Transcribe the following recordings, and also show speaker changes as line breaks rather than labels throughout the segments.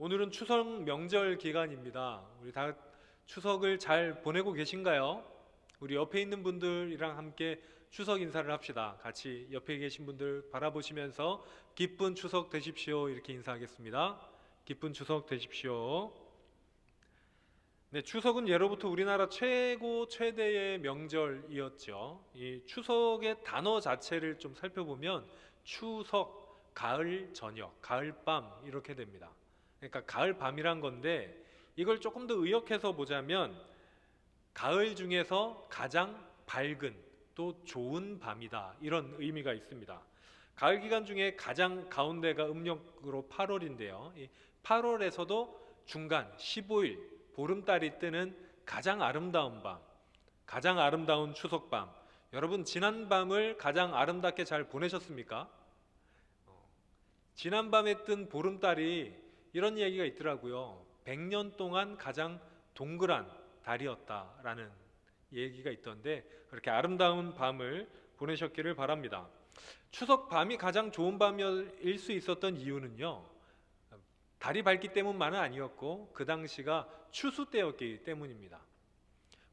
오늘은 추석 명절 기간입니다. 우리 다 추석을 잘 보내고 계신가요? 우리 옆에 있는 분들이랑 함께 추석 인사를 합시다. 같이 옆에 계신 분들 바라보시면서 기쁜 추석 되십시오. 이렇게 인사하겠습니다. 기쁜 추석 되십시오. 네, 추석은 예로부터 우리나라 최고 최대의 명절이었죠. 이 추석의 단어 자체를 좀 살펴보면 추석, 가을 저녁, 가을 밤 이렇게 됩니다. 그러니까 가을 밤이란 건데 이걸 조금 더 의역해서 보자면 가을 중에서 가장 밝은 또 좋은 밤이다 이런 의미가 있습니다. 가을 기간 중에 가장 가운데가 음력으로 8월인데요. 이 8월에서도 중간 15일 보름달이 뜨는 가장 아름다운 밤, 가장 아름다운 추석 밤. 여러분 지난 밤을 가장 아름답게 잘 보내셨습니까? 어, 지난 밤에 뜬 보름달이 이런 얘기가 있더라고요. 100년 동안 가장 동그란 달이었다라는 얘기가 있던데 그렇게 아름다운 밤을 보내셨기를 바랍니다. 추석 밤이 가장 좋은 밤일 수 있었던 이유는요. 달이 밝기 때문만은 아니었고 그 당시가 추수 때였기 때문입니다.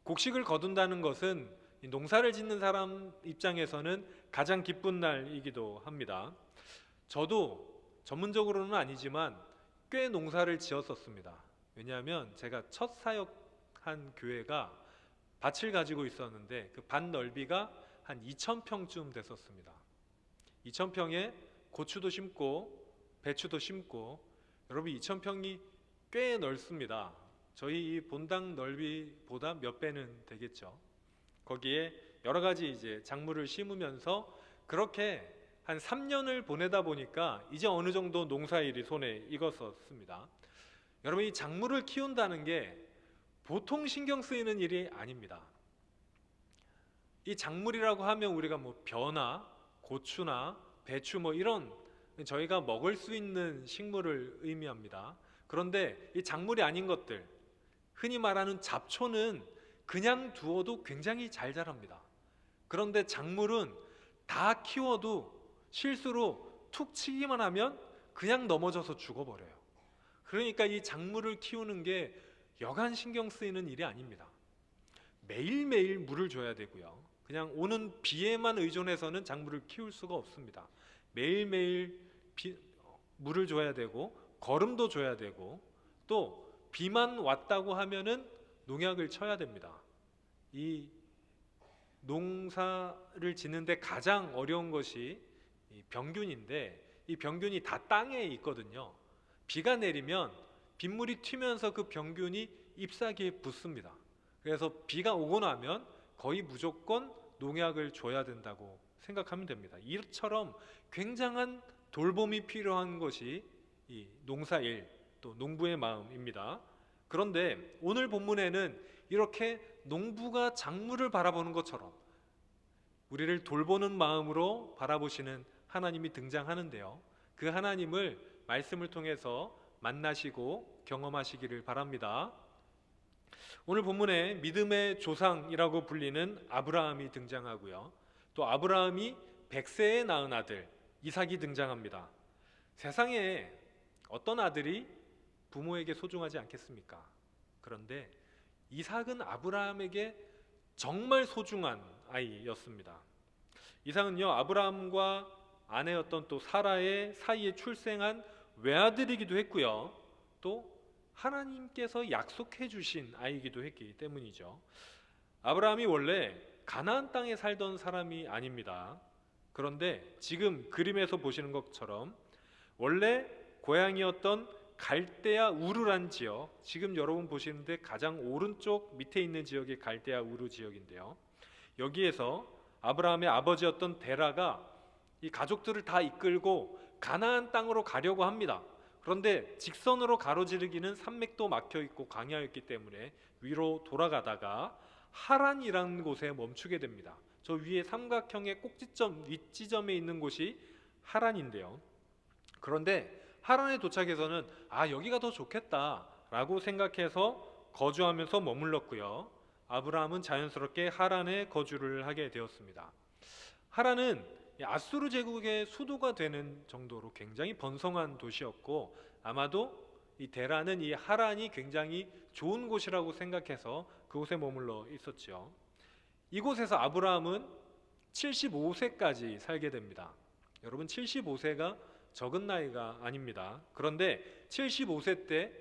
곡식을 거둔다는 것은 이 농사를 짓는 사람 입장에서는 가장 기쁜 날이기도 합니다. 저도 전문적으로는 아니지만 꽤 농사를 지었었습니다. 왜냐하면 제가 첫 사역한 교회가 밭을 가지고 있었는데 그 밭 넓이가 한 2,000평쯤 됐었습니다. 2,000평에 고추도 심고 배추도 심고 여러분 2,000평이 꽤 넓습니다. 저희 이 본당 넓이보다 몇 배는 되겠죠. 거기에 여러 가지 이제 작물을 심으면서 그렇게 한 3년을 보내다 보니까 이제 어느 정도 농사일이 손에 익었었습니다. 여러분 이 작물을 키운다는 게 보통 신경 쓰이는 일이 아닙니다. 이 작물이라고 하면 우리가 뭐 벼나 고추나 배추 뭐 이런 저희가 먹을 수 있는 식물을 의미합니다. 그런데 이 작물이 아닌 것들, 흔히 말하는 잡초는 그냥 두어도 굉장히 잘 자랍니다. 그런데 작물은 다 키워도 실수로 툭 치기만 하면 그냥 넘어져서 죽어버려요. 그러니까 이 작물을 키우는 게 여간 신경 쓰이는 일이 아닙니다. 매일매일 물을 줘야 되고요. 그냥 오는 비에만 의존해서는 작물을 키울 수가 없습니다. 매일매일 비, 물을 줘야 되고 거름도 줘야 되고 또 비만 왔다고 하면은 농약을 쳐야 됩니다. 이 농사를 짓는데 가장 어려운 것이 이 병균인데 이 병균이 다 땅에 있거든요. 비가 내리면 빗물이 튀면서 그 병균이 잎사귀에 붙습니다. 그래서 비가 오고 나면 거의 무조건 농약을 줘야 된다고 생각하면 됩니다. 이처럼 굉장한 돌봄이 필요한 것이 이 농사일 또 농부의 마음입니다. 그런데 오늘 본문에는 이렇게 농부가 작물을 바라보는 것처럼 우리를 돌보는 마음으로 바라보시는 하나님이 등장하는데요. 그 하나님을 말씀을 통해서 만나시고 경험하시기를 바랍니다. 오늘 본문에 믿음의 조상이라고 불리는 아브라함이 등장하고요. 또 아브라함이 백세에 낳은 아들 이삭이 등장합니다. 세상에 어떤 아들이 부모에게 소중하지 않겠습니까? 그런데 이삭은 아브라함에게 정말 소중한 아이였습니다. 이삭은요 아브라함과 아내였던 또 사라의 사이에 출생한 외아들이기도 했고요. 또 하나님께서 약속해 주신 아이기도 했기 때문이죠. 아브라함이 원래 가나안 땅에 살던 사람이 아닙니다. 그런데 지금 그림에서 보시는 것처럼 원래 고향이었던 갈대아 우르란 지역, 지금 여러분 보시는데 가장 오른쪽 밑에 있는 지역이 갈대아 우르 지역인데요. 여기에서 아브라함의 아버지였던 데라가 이 가족들을 다 이끌고 가나안 땅으로 가려고 합니다. 그런데 직선으로 가로지르기는 산맥도 막혀 있고 강야였기 때문에 위로 돌아가다가 하란이라는 곳에 멈추게 됩니다. 저 위에 삼각형의 꼭지점 윗지점에 있는 곳이 하란인데요. 그런데 하란에 도착해서는 아 여기가 더 좋겠다라고 생각해서 거주하면서 머물렀고요. 아브라함은 자연스럽게 하란에 거주를 하게 되었습니다. 하란은 아수르 제국의 수도가 되는 정도로 굉장히 번성한 도시였고 아마도 이 데라는 이 하란이 굉장히 좋은 곳이라고 생각해서 그곳에 머물러 있었죠. 이곳에서 아브라함은 75세까지 살게 됩니다. 여러분 75세가 적은 나이가 아닙니다. 그런데 75세 때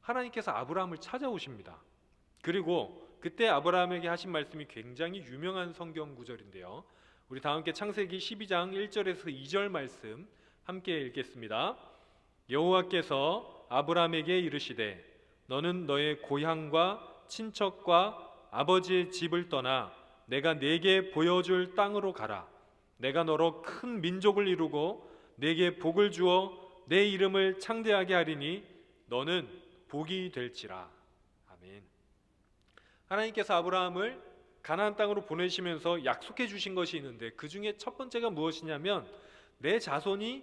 하나님께서 아브라함을 찾아오십니다. 그리고 그때 아브라함에게 하신 말씀이 굉장히 유명한 성경 구절인데요. 우리 다 함께 창세기 12장 1절에서 2절 말씀 함께 읽겠습니다. 여호와께서 아브라함에게 이르시되 너는 너의 고향과 친척과 아버지의 집을 떠나 내가 네게 보여줄 땅으로 가라. 내가 너로 큰 민족을 이루고 네게 복을 주어 내 이름을 창대하게 하리니 너는 복이 될지라. 아멘. 하나님께서 아브라함을 가나안 땅으로 보내시면서 약속해 주신 것이 있는데 그 중에 첫 번째가 무엇이냐면 내 자손이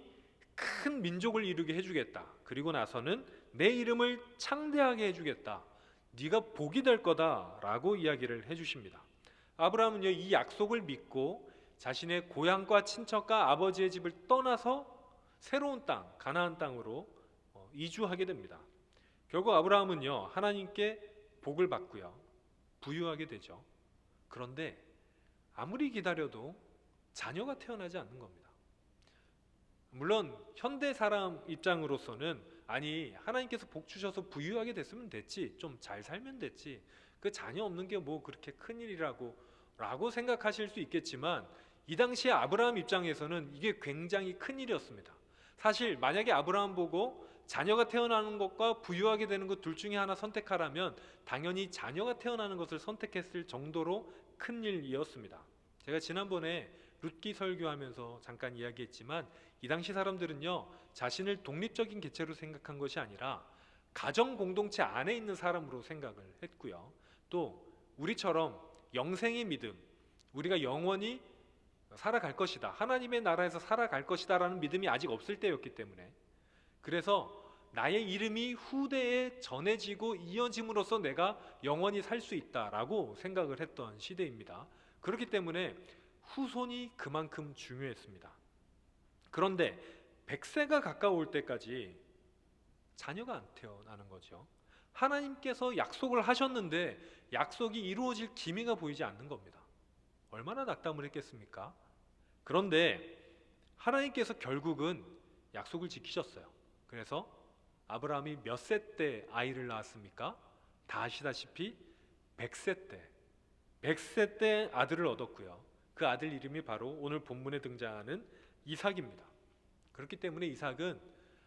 큰 민족을 이루게 해주겠다. 그리고 나서는 내 이름을 창대하게 해주겠다. 네가 복이 될 거다라고 이야기를 해주십니다. 아브라함은요 이 약속을 믿고 자신의 고향과 친척과 아버지의 집을 떠나서 새로운 땅 가나안 땅으로 어, 이주하게 됩니다. 결국 아브라함은요 하나님께 복을 받고요 부유하게 되죠. 그런데 아무리 기다려도 자녀가 태어나지 않는 겁니다. 물론 현대 사람 입장으로서는 아니 하나님께서 복 주셔서 부유하게 됐으면 됐지 좀 잘 살면 됐지 그 자녀 없는 게 뭐 그렇게 큰 일이라고 라고 생각하실 수 있겠지만 이 당시에 아브라함 입장에서는 이게 굉장히 큰 일이었습니다. 사실 만약에 아브라함 보고 자녀가 태어나는 것과 부유하게 되는 것 둘 중에 하나 선택하라면 당연히 자녀가 태어나는 것을 선택했을 정도로 큰 일이었습니다. 제가 지난번에 룻기 설교하면서 잠깐 이야기했지만 이 당시 사람들은요 자신을 독립적인 개체로 생각한 것이 아니라 가정 공동체 안에 있는 사람으로 생각을 했고요. 또 우리처럼 영생의 믿음, 우리가 영원히 살아갈 것이다. 하나님의 나라에서 살아갈 것이다라는 믿음이 아직 없을 때였기 때문에 그래서 나의 이름이 후대에 전해지고 이어짐으로써 내가 영원히 살 수 있다라고 생각을 했던 시대입니다. 그렇기 때문에 후손이 그만큼 중요했습니다. 그런데 100세가 가까울 때까지 자녀가 안 태어나는 거죠. 하나님께서 약속을 하셨는데 약속이 이루어질 기미가 보이지 않는 겁니다. 얼마나 낙담을 했겠습니까? 그런데 하나님께서 결국은 약속을 지키셨어요. 그래서 아브라함이 몇 세 때 아이를 낳았습니까? 다 아시다시피 100세 때 100세 때 아들을 얻었고요. 그 아들 이름이 바로 오늘 본문에 등장하는 이삭입니다. 그렇기 때문에 이삭은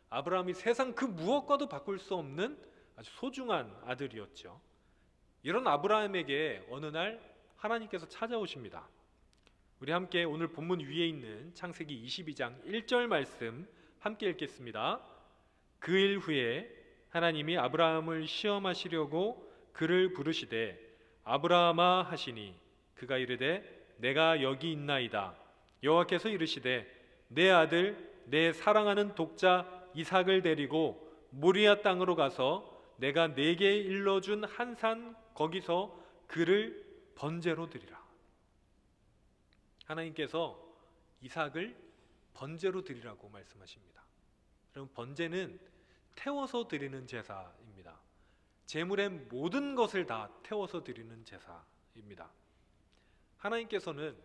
아브라함이 세상 그 무엇과도 바꿀 수 없는 아주 소중한 아들이었죠. 이런 아브라함에게 어느 날 하나님께서 찾아오십니다. 우리 함께 오늘 본문 위에 있는 창세기 22장 1절 말씀 함께 읽겠습니다. 그 일 후에 하나님이 아브라함을 시험하시려고 그를 부르시되 아브라함아 하시니 그가 이르되 내가 여기 있나이다. 여호와께서 이르시되 내 아들 내 사랑하는 독자 이삭을 데리고 모리아 땅으로 가서 내가 내게 일러준 한 산 거기서 그를 번제로 드리라. 하나님께서 이삭을 번제로 드리라고 말씀하십니다. 여러분 번제는 태워서 드리는 제사입니다. 제물의 모든 것을 다 태워서 드리는 제사입니다. 하나님께서는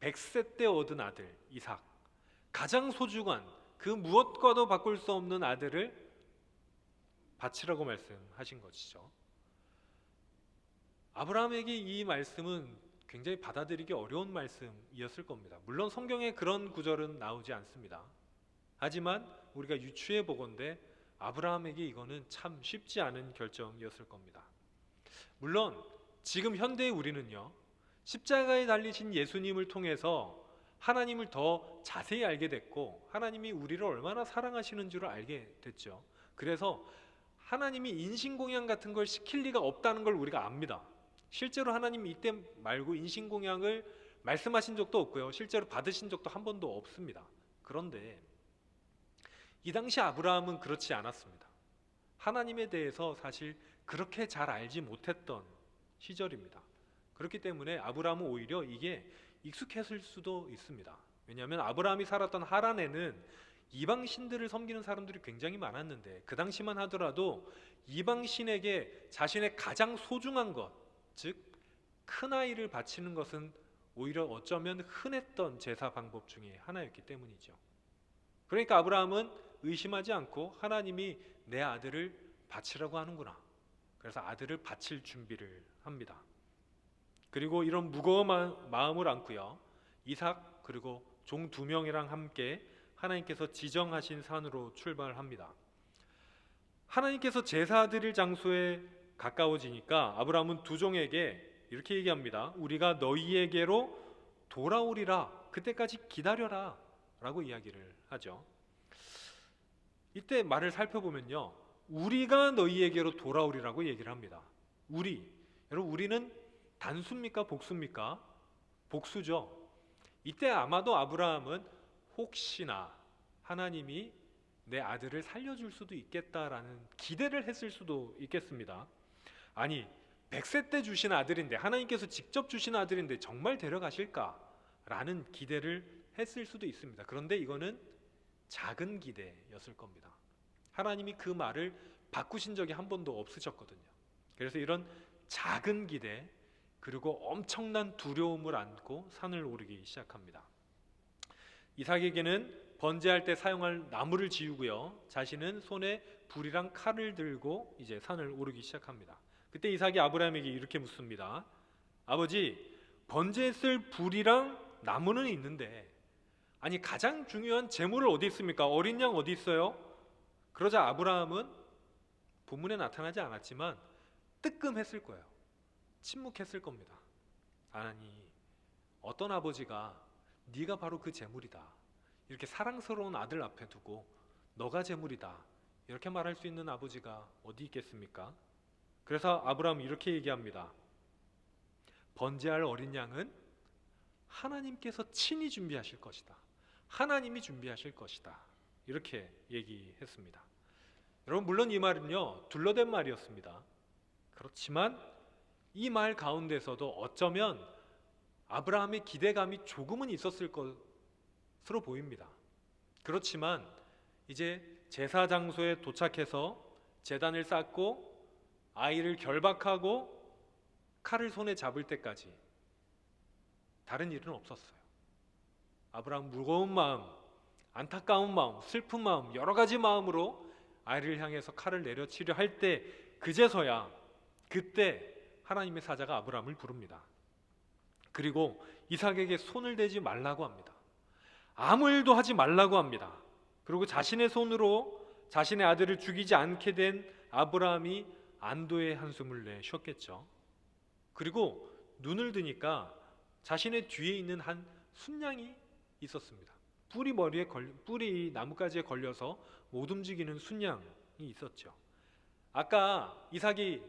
100세 때 얻은 아들 이삭 가장 소중한 그 무엇과도 바꿀 수 없는 아들을 바치라고 말씀하신 것이죠. 아브라함에게 이 말씀은 굉장히 받아들이기 어려운 말씀이었을 겁니다. 물론 성경에 그런 구절은 나오지 않습니다. 하지만 우리가 유추해 보건대 아브라함에게 이거는 참 쉽지 않은 결정이었을 겁니다. 물론 지금 현대의 우리는요. 십자가에 달리신 예수님을 통해서 하나님을 더 자세히 알게 됐고 하나님이 우리를 얼마나 사랑하시는 줄을 알게 됐죠. 그래서 하나님이 인신공양 같은 걸 시킬 리가 없다는 걸 우리가 압니다. 실제로 하나님이 이때 말고 인신공양을 말씀하신 적도 없고요. 실제로 받으신 적도 한 번도 없습니다. 그런데 이 당시 아브라함은 그렇지 않았습니다. 하나님에 대해서 사실 그렇게 잘 알지 못했던 시절입니다. 그렇기 때문에 아브라함은 오히려 이게 익숙했을 수도 있습니다. 왜냐하면 아브라함이 살았던 하란에는 이방 신들을 섬기는 사람들이 굉장히 많았는데 그 당시만 하더라도 이방 신에게 자신의 가장 소중한 것, 즉 큰 아이를 바치는 것은 오히려 어쩌면 흔했던 제사 방법 중에 하나였기 때문이죠. 그러니까 아브라함은 의심하지 않고 하나님이 내 아들을 바치라고 하는구나. 그래서 아들을 바칠 준비를 합니다. 그리고 이런 무거운 마- 마음을 안고요. 이삭 그리고 종 두 명이랑 함께 하나님께서 지정하신 산으로 출발합니다. 하나님께서 제사 드릴 장소에 가까워지니까 아브라함은 두 종에게 이렇게 얘기합니다. 우리가 너희에게로 돌아오리라. 그때까지 기다려라. 라고 이야기를 하죠. 이때 말을 살펴보면요. 우리가 너희에게로 돌아오리라고 얘기를 합니다. 우리. 여러분 우리는 단수입니까? 복수입니까? 복수죠. 이때 아마도 아브라함은 혹시나 하나님이 내 아들을 살려줄 수도 있겠다라는 기대를 했을 수도 있겠습니다. 아니 100세 때 주신 아들인데 하나님께서 직접 주신 아들인데 정말 데려가실까 라는 기대를 했을 수도 있습니다. 그런데 이거는 작은 기대였을 겁니다. 하나님이 그 말을 바꾸신 적이 한 번도 없으셨거든요. 그래서 이런 작은 기대 그리고 엄청난 두려움을 안고 산을 오르기 시작합니다. 이삭에게는 번제할 때 사용할 나무를 지우고요. 자신은 손에 불이랑 칼을 들고 이제 산을 오르기 시작합니다. 그때 이삭이 아브라함에게 이렇게 묻습니다. 아버지, 번제에 쓸 불이랑 나무는 있는데 아니 가장 중요한 재물을 어디 있습니까? 어린 양 어디 있어요? 그러자 아브라함은 본문에 나타나지 않았지만 뜨끔했을 거예요. 침묵했을 겁니다. 아니 어떤 아버지가 네가 바로 그 재물이다. 이렇게 사랑스러운 아들 앞에 두고 너가 재물이다. 이렇게 말할 수 있는 아버지가 어디 있겠습니까? 그래서 아브라함 이렇게 얘기합니다. 번제할 어린 양은 하나님께서 친히 준비하실 것이다. 하나님이 준비하실 것이다. 이렇게 얘기했습니다. 여러분 물론 이 말은요 둘러댄 말이었습니다. 그렇지만 이 말 가운데서도 어쩌면 아브라함의 기대감이 조금은 있었을 것으로 보입니다. 그렇지만 이제 제사 장소에 도착해서 제단을 쌓고 아이를 결박하고 칼을 손에 잡을 때까지 다른 일은 없었어요. 아브라함 무거운 마음, 안타까운 마음, 슬픈 마음, 여러 가지 마음으로 아이를 향해서 칼을 내려치려 할 때 그제서야 그때 하나님의 사자가 아브라함을 부릅니다. 그리고 이삭에게 손을 대지 말라고 합니다. 아무 일도 하지 말라고 합니다. 그리고 자신의 손으로 자신의 아들을 죽이지 않게 된 아브라함이 안도의 한숨을 내쉬었겠죠. 그리고 눈을 드니까 자신의 뒤에 있는 한 순양이 있었습니다. 뿔이 머리에 걸 뿔이 나뭇가지에 걸려서 못 움직이는 순양이 있었죠. 아까 이삭이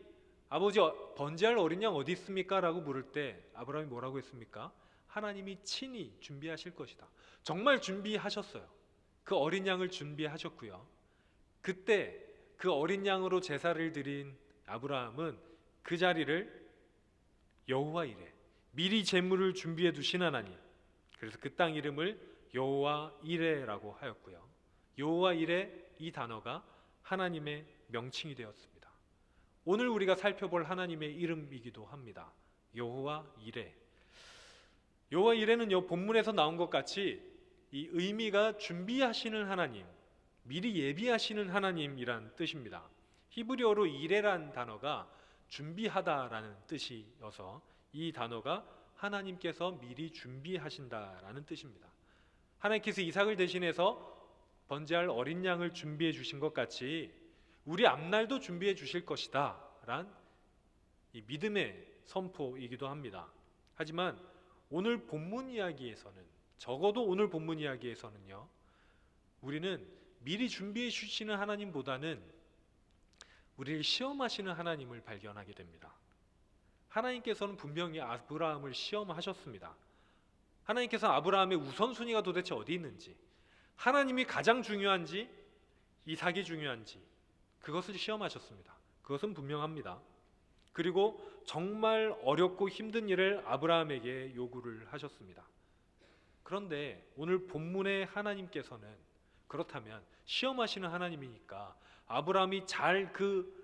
아버지 어- 번제할 어린 양 어디 있습니까?라고 물을 때 아브라함이 뭐라고 했습니까? 하나님이 친히 준비하실 것이다. 정말 준비하셨어요. 그 어린 양을 준비하셨고요. 그때 그 어린 양으로 제사를 드린 아브라함은 그 자리를 여호와 이레 미리 제물을 준비해 두신 하나님. 그래서 그 땅 이름을 여호와 이레라고 하였고요. 여호와 이레 이 단어가 하나님의 명칭이 되었습니다. 오늘 우리가 살펴볼 하나님의 이름이기도 합니다. 여호와 이레. 여호와 이레는 요 본문에서 나온 것 같이 이 의미가 준비하시는 하나님, 미리 예비하시는 하나님이란 뜻입니다. 히브리어로 이레란 단어가 준비하다라는 뜻이어서 이 단어가 하나님께서 미리 준비하신다라는 뜻입니다. 하나님께서 이삭을 대신해서 번제할 어린 양을 준비해 주신 것 같이 우리 앞날도 준비해 주실 것이다란 이 믿음의 선포이기도 합니다. 하지만 오늘 본문 이야기에서는 적어도 오늘 본문 이야기에서는요. 우리는 미리 준비해 주시는 하나님보다는 우리를 시험하시는 하나님을 발견하게 됩니다. 하나님께서는 분명히 아브라함을 시험하셨습니다. 하나님께서 아브라함의 우선순위가 도대체 어디 있는지, 하나님이 가장 중요한지, 이삭이 중요한지, 그것을 시험하셨습니다. 그것은 분명합니다. 그리고 정말 어렵고 힘든 일을 아브라함에게 요구를 하셨습니다. 그런데 오늘 본문의 하나님께서는 그렇다면 시험하시는 하나님이니까 아브라함이 잘 그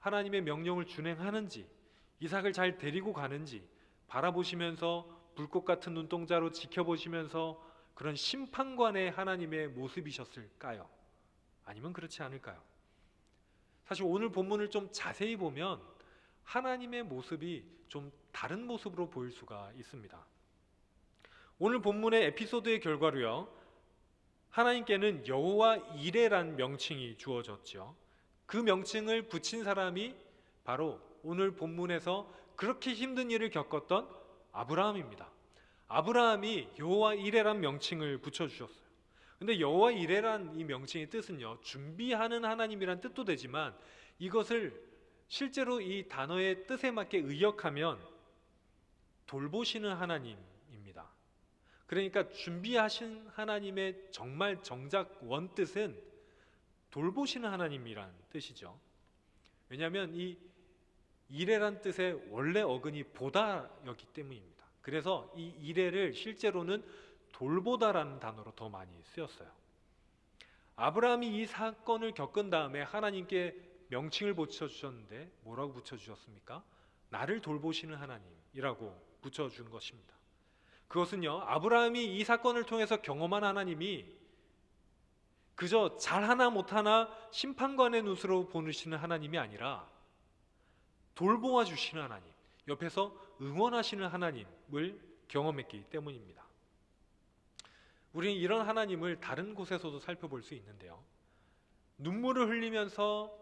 하나님의 명령을 준행하는지 이삭을 잘 데리고 가는지 바라보시면서 불꽃 같은 눈동자로 지켜보시면서 그런 심판관의 하나님의 모습이셨을까요? 아니면 그렇지 않을까요? 사실 오늘 본문을 좀 자세히 보면 하나님의 모습이 좀 다른 모습으로 보일 수가 있습니다. 오늘 본문의 에피소드의 결과로요. 하나님께는 여호와 이레란 명칭이 주어졌죠. 그 명칭을 붙인 사람이 바로 오늘 본문에서 그렇게 힘든 일을 겪었던 아브라함입니다. 아브라함이 여호와 이레란 명칭을 붙여 주셨어요. 근데 여호와 이레란 이 명칭의 뜻은요. 준비하는 하나님이란 뜻도 되지만 이것을 실제로 이 단어의 뜻에 맞게 의역하면 돌보시는 하나님입니다. 그러니까 준비하신 하나님의 정말 정작 원뜻은 돌보시는 하나님이란 뜻이죠. 왜냐하면 이 이레란 뜻의 원래 어근이 보다였기 때문입니다. 그래서 이 이레를 실제로는 돌보다라는 단어로 더 많이 쓰였어요. 아브라함이 이 사건을 겪은 다음에 하나님께 명칭을 붙여 주셨는데 뭐라고 붙여 주셨습니까? 나를 돌보시는 하나님이라고 붙여 준 것입니다. 그것은요. 아브라함이 이 사건을 통해서 경험한 하나님이 그저 잘하나 못하나 심판관의 눈으로 보시는 하나님이 아니라 돌보아 주시는 하나님, 옆에서 응원하시는 하나님을 경험했기 때문입니다. 우리는 이런 하나님을 다른 곳에서도 살펴볼 수 있는데요. 눈물을 흘리면서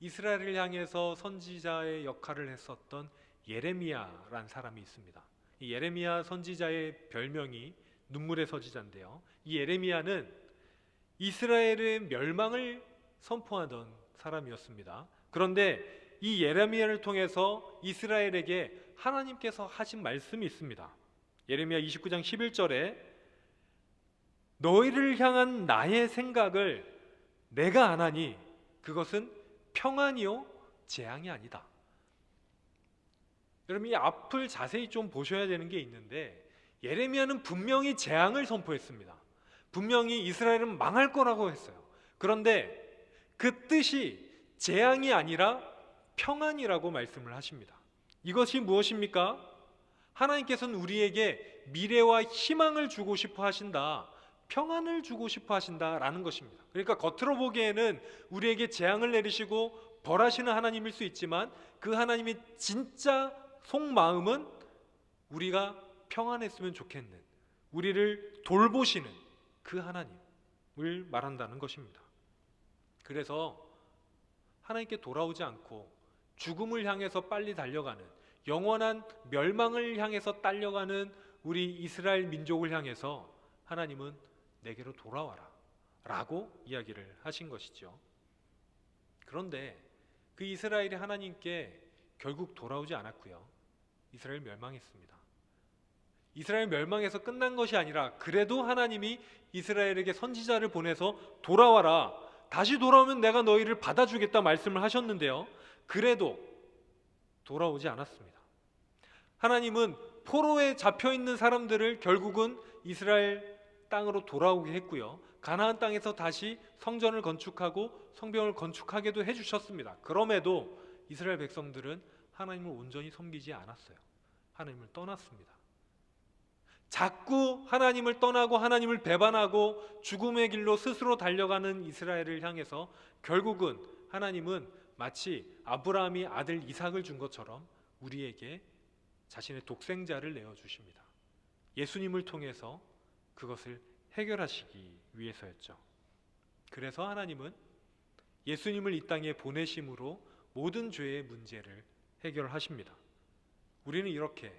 이스라엘을 향해서 선지자의 역할을 했었던 예레미야란 사람이 있습니다. 이 예레미야 선지자의 별명이 눈물의 선지자인데요. 이 예레미야는 이스라엘의 멸망을 선포하던 사람이었습니다. 그런데 이 예레미야를 통해서 이스라엘에게 하나님께서 하신 말씀이 있습니다. 예레미야 29장 11절에 너희를 향한 나의 생각을 내가 아나니 그것은 평안이요 재앙이 아니다. 여러분 이 앞을 자세히 좀 보셔야 되는 게 있는데 예레미야는 분명히 재앙을 선포했습니다. 분명히 이스라엘은 망할 거라고 했어요. 그런데 그 뜻이 재앙이 아니라 평안이라고 말씀을 하십니다. 이것이 무엇입니까? 하나님께서는 우리에게 미래와 희망을 주고 싶어 하신다. 평안을 주고 싶어 하신다라는 것입니다. 그러니까 겉으로 보기에는 우리에게 재앙을 내리시고 벌하시는 하나님일 수 있지만 그 하나님의 진짜 속마음은 우리가 평안했으면 좋겠는 우리를 돌보시는 그 하나님을 말한다는 것입니다. 그래서 하나님께 돌아오지 않고 죽음을 향해서 빨리 달려가는 영원한 멸망을 향해서 딸려가는 우리 이스라엘 민족을 향해서 하나님은 내게로 돌아와라 라고 이야기를 하신 것이죠. 그런데 그 이스라엘이 하나님께 결국 돌아오지 않았고요. 이스라엘 멸망했습니다. 이스라엘 멸망해서 끝난 것이 아니라 그래도 하나님이 이스라엘에게 선지자를 보내서 돌아와라. 다시 돌아오면 내가 너희를 받아주겠다 말씀을 하셨는데요. 그래도 돌아오지 않았습니다. 하나님은 포로에 잡혀 있는 사람들을 결국은 이스라엘 땅으로 돌아오게 했고요. 가나안 땅에서 다시 성전을 건축하고 성벽을 건축하게도 해 주셨습니다. 그럼에도 이스라엘 백성들은 하나님을 온전히 섬기지 않았어요. 하나님을 떠났습니다. 자꾸 하나님을 떠나고 하나님을 배반하고 죽음의 길로 스스로 달려가는 이스라엘을 향해서 결국은 하나님은 마치 아브라함이 아들 이삭을 준 것처럼 우리에게 자신의 독생자를 내어 주십니다. 예수님을 통해서 그것을 해결하시기 위해서였죠. 그래서 하나님은 예수님을 이 땅에 보내심으로 모든 죄의 문제를 해결하십니다. 우리는 이렇게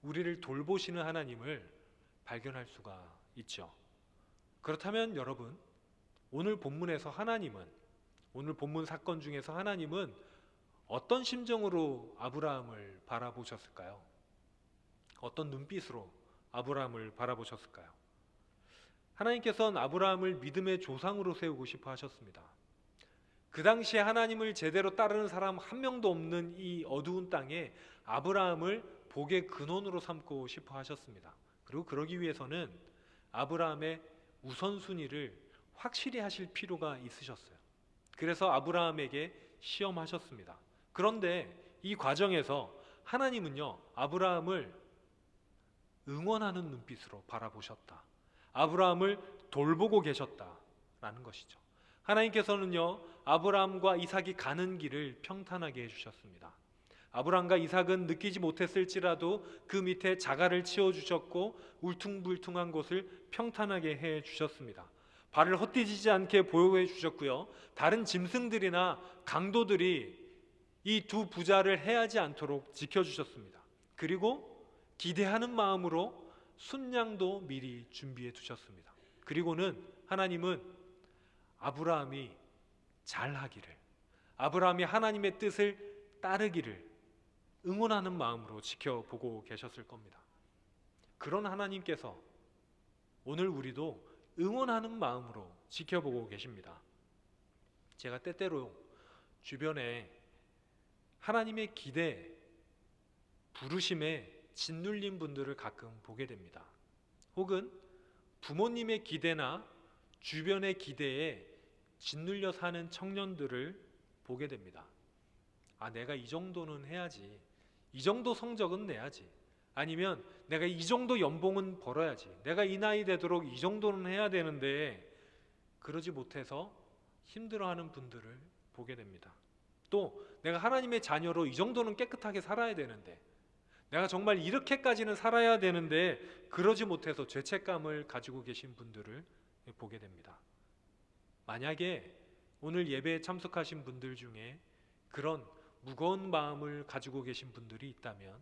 우리를 돌보시는 하나님을 발견할 수가 있죠. 그렇다면 여러분, 오늘 본문에서 하나님은 오늘 본문 사건 중에서 하나님은 어떤 심정으로 아브라함을 바라보셨을까요? 어떤 눈빛으로 아브라함을 바라보셨을까요? 하나님께서는 아브라함을 믿음의 조상으로 세우고 싶어 하셨습니다. 그 당시에 하나님을 제대로 따르는 사람 한 명도 없는 이 어두운 땅에 아브라함을 복의 근원으로 삼고 싶어 하셨습니다. 그리고 그러기 위해서는 아브라함의 우선순위를 확실히 하실 필요가 있으셨어요. 그래서 아브라함에게 시험하셨습니다. 그런데 이 과정에서 하나님은요, 아브라함을 응원하는 눈빛으로 바라보셨다. 아브라함을 돌보고 계셨다라는 것이죠. 하나님께서는요, 아브라함과 이삭이 가는 길을 평탄하게 해주셨습니다. 아브라함과 이삭은 느끼지 못했을지라도 그 밑에 자갈을 치워 주셨고 울퉁불퉁한 곳을 평탄하게 해 주셨습니다. 발을 헛디지지 않게 보호해 주셨고요. 다른 짐승들이나 강도들이 이 두 부자를 해하지 않도록 지켜 주셨습니다. 그리고 기대하는 마음으로 순양도 미리 준비해 두셨습니다. 그리고는 하나님은 아브라함이 잘하기를 아브라함이 하나님의 뜻을 따르기를 응원하는 마음으로 지켜보고 계셨을 겁니다. 그런 하나님께서 오늘 우리도 응원하는 마음으로 지켜보고 계십니다. 제가 때때로 주변에 하나님의 기대, 부르심에 짓눌린 분들을 가끔 보게 됩니다. 혹은 부모님의 기대나 주변의 기대에 짓눌려 사는 청년들을 보게 됩니다. 아, 내가 이 정도는 해야지. 이 정도 성적은 내야지. 아니면 내가 이 정도 연봉은 벌어야지. 내가 이 나이 되도록 이 정도는 해야 되는데 그러지 못해서 힘들어하는 분들을 보게 됩니다. 또 내가 하나님의 자녀로 이 정도는 깨끗하게 살아야 되는데 내가 정말 이렇게까지는 살아야 되는데 그러지 못해서 죄책감을 가지고 계신 분들을 보게 됩니다. 만약에 오늘 예배에 참석하신 분들 중에 그런 무거운 마음을 가지고 계신 분들이 있다면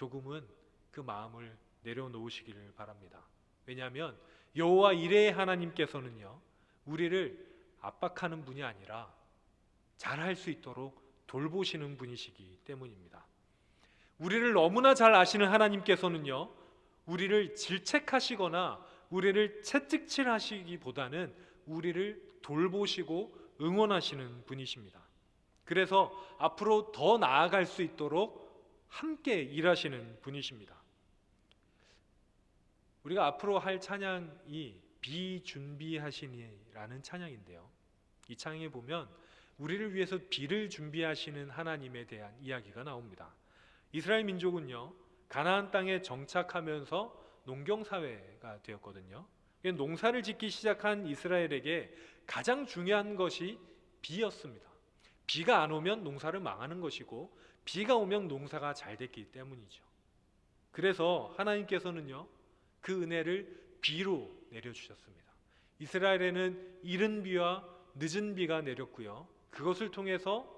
조금은 그 마음을 내려놓으시기를 바랍니다. 왜냐하면 여호와 이레의 하나님께서는요 우리를 압박하는 분이 아니라 잘할 수 있도록 돌보시는 분이시기 때문입니다. 우리를 너무나 잘 아시는 하나님께서는요 우리를 질책하시거나 우리를 채찍질하시기보다는 우리를 돌보시고 응원하시는 분이십니다. 그래서 앞으로 더 나아갈 수 있도록 함께 일하시는 분이십니다. 우리가 앞으로 할 찬양이 비준비하시니라는 찬양인데요. 이 찬양에 보면 우리를 위해서 비를 준비하시는 하나님에 대한 이야기가 나옵니다. 이스라엘 민족은요 가나안 땅에 정착하면서 농경 사회가 되었거든요. 농사를 짓기 시작한 이스라엘에게 가장 중요한 것이 비였습니다. 비가 안 오면 농사를 망하는 것이고 비가 오면 농사가 잘 됐기 때문이죠. 그래서 하나님께서는요 그 은혜를 비로 내려주셨습니다. 이스라엘에는 이른 비와 늦은 비가 내렸고요. 그것을 통해서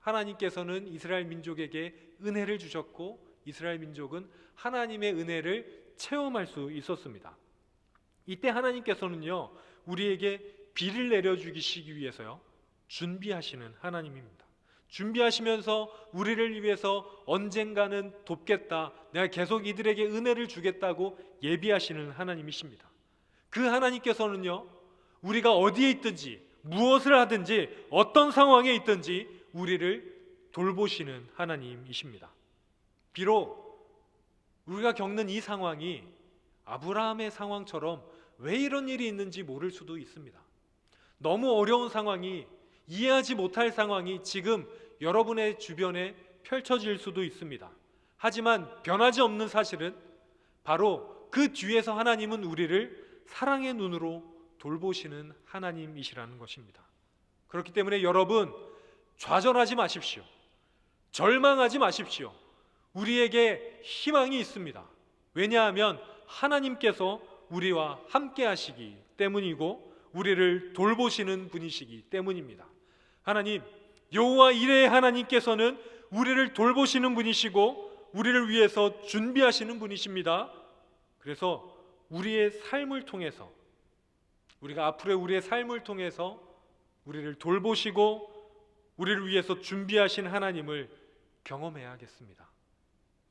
하나님께서는 이스라엘 민족에게 은혜를 주셨고 이스라엘 민족은 하나님의 은혜를 체험할 수 있었습니다. 이때 하나님께서는요 우리에게 비를 내려주시기 위해서요 준비하시는 하나님입니다. 준비하시면서 우리를 위해서 언젠가는 돕겠다. 내가 계속 이들에게 은혜를 주겠다고 예비하시는 하나님이십니다. 그 하나님께서는요, 우리가 어디에 있든지, 무엇을 하든지, 어떤 상황에 있든지, 우리를 돌보시는 하나님이십니다. 비록 우리가 겪는 이 상황이 아브라함의 상황처럼 왜 이런 일이 있는지 모를 수도 있습니다. 너무 어려운 상황이 이해하지 못할 상황이 지금 여러분의 주변에 펼쳐질 수도 있습니다. 하지만 변하지 없는 사실은 바로 그 뒤에서 하나님은 우리를 사랑의 눈으로 돌보시는 하나님이시라는 것입니다. 그렇기 때문에 여러분 좌절하지 마십시오. 절망하지 마십시오. 우리에게 희망이 있습니다. 왜냐하면 하나님께서 우리와 함께 하시기 때문이고 우리를 돌보시는 분이시기 때문입니다. 하나님, 여호와 이레의 하나님께서는 우리를 돌보시는 분이시고 우리를 위해서 준비하시는 분이십니다. 그래서 우리의 삶을 통해서 우리가 앞으로의 우리의 삶을 통해서 우리를 돌보시고 우리를 위해서 준비하신 하나님을 경험해야겠습니다.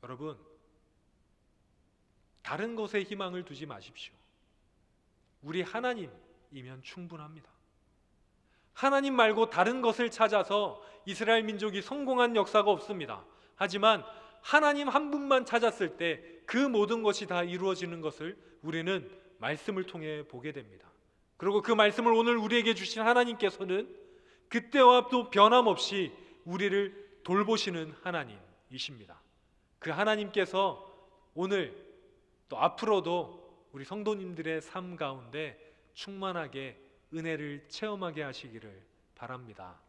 여러분, 다른 것에 희망을 두지 마십시오. 우리 하나님이면 충분합니다. 하나님 말고 다른 것을 찾아서 이스라엘 민족이 성공한 역사가 없습니다. 하지만 하나님 한 분만 찾았을 때 그 모든 것이 다 이루어지는 것을 우리는 말씀을 통해 보게 됩니다. 그리고 그 말씀을 오늘 우리에게 주신 하나님께서는 그때와 또 변함없이 우리를 돌보시는 하나님이십니다. 그 하나님께서 오늘 또 앞으로도 우리 성도님들의 삶 가운데 충만하게 은혜를 체험하게 하시기를 바랍니다.